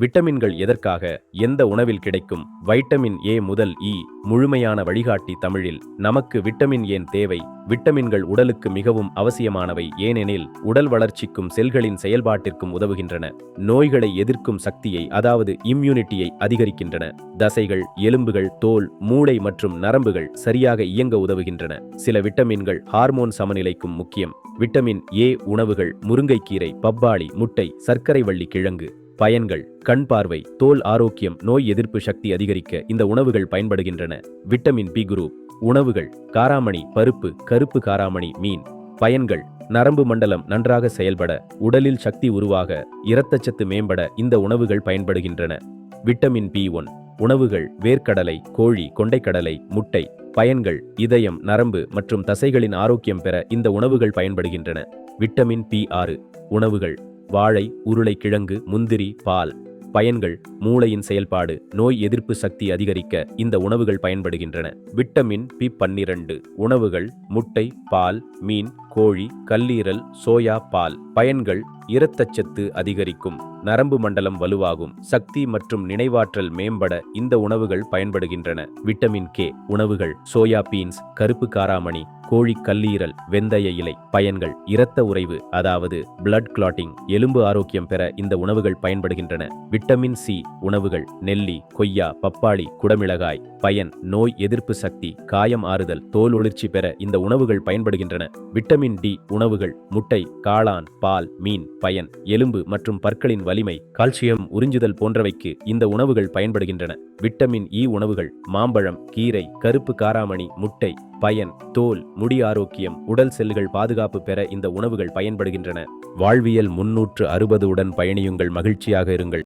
விட்டமின்கள் எதற்காக எந்த உணவில் கிடைக்கும்? வைட்டமின் ஏ முதல் இ முழுமையான வழிகாட்டி தமிழில். நமக்கு விட்டமின் ஏன் தேவை? விட்டமின்கள் உடலுக்கு மிகவும் அவசியமானவை ஏனெனில் உடல் வளர்ச்சிக்கும் செல்களின் செயல்பாட்டிற்கும் உதவுகின்றன. நோய்களை எதிர்க்கும் சக்தியை அதாவது இம்யூனிட்டியை அதிகரிக்கின்றன. தசைகள் எலும்புகள் தோல் மூளை மற்றும் நரம்புகள் சரியாக இயங்க உதவுகின்றன. சில விட்டமின்கள் ஹார்மோன் சமநிலைக்கும் முக்கியம். விட்டமின் ஏ உணவுகள் முருங்கைக்கீரை பப்பாளி முட்டை சர்க்கரை வள்ளி கிழங்கு. பயன்கள் கண் பார்வை தோல் ஆரோக்கியம் நோய் எதிர்ப்பு சக்தி அதிகரிக்க இந்த உணவுகள் பயன்படுகின்றன. விட்டமின் பி குரூப் உணவுகள் காராமணி பருப்பு கருப்பு காராமணி மீன். பயன்கள் நரம்பு மண்டலம் நன்றாக செயல்பட உடலில் சக்தி உருவாக இரத்தச்சத்து மேம்பட இந்த உணவுகள் பயன்படுகின்றன. விட்டமின் பி ஒன் உணவுகள் வேர்க்கடலை கோழி கொண்டைக்கடலை முட்டை பயன்கள் இதயம் நரம்பு மற்றும் தசைகளின் ஆரோக்கியம் பெற இந்த உணவுகள் பயன்படுகின்றன. விட்டமின் பி ஆறு உணவுகள் வாழை உருளைக்கிழங்கு முந்திரி பால் பயன்கள் மூளையின் செயல்பாடு நோய் எதிர்ப்பு சக்தி அதிகரிக்க இந்த உணவுகள் பயன்படுகின்றன. விட்டமின் பி பன்னிரண்டு உணவுகள் முட்டை பால் மீன் கோழி கல்லீரல் சோயா பால் பயன்கள் இரத்தச்சத்து அதிகரிக்கும் நரம்பு மண்டலம் வலுவாகும் சக்தி மற்றும் நினைவாற்றல் மேம்பட இந்த உணவுகள் பயன்படுகின்றன. விட்டமின் கே உணவுகள் சோயா பீன்ஸ் கருப்பு காராமணி கோழி கல்லீரல் வெந்தய இலை பயன்கள் இரத்த உறைவு அதாவது பிளட் கிளாட்டிங் எலும்பு ஆரோக்கியம் பெற இந்த உணவுகள் பயன்படுகின்றன. விட்டமின் சி உணவுகள் நெல்லி கொய்யா பப்பாளி குடமிளகாய் பயன் நோய் எதிர்ப்பு சக்தி காயம் ஆறுதல் தோல் ஒளிர்ச்சி பெற இந்த உணவுகள் பயன்படுகின்றன. விட்டமின் டி உணவுகள் முட்டை காளான் பால் மீன் பயன் எலும்பு மற்றும் பற்களின் வலிமை கால்சியம் உறிஞ்சுதல் போன்றவைக்கு இந்த உணவுகள் பயன்படுகின்றன. விட்டமின் இ உணவுகள் மாம்பழம் கீரை கருப்பு காராமணி முட்டை பயன் தோல் முடி ஆரோக்கியம் உடல் செல்கள் பாதுகாப்பு பெற இந்த உணவுகள் பயன்படுகின்றன. வாழ்வியல் முன்னூற்று அறுபது உடன் பயணியுங்கள் மகிழ்ச்சியாக இருங்கள்.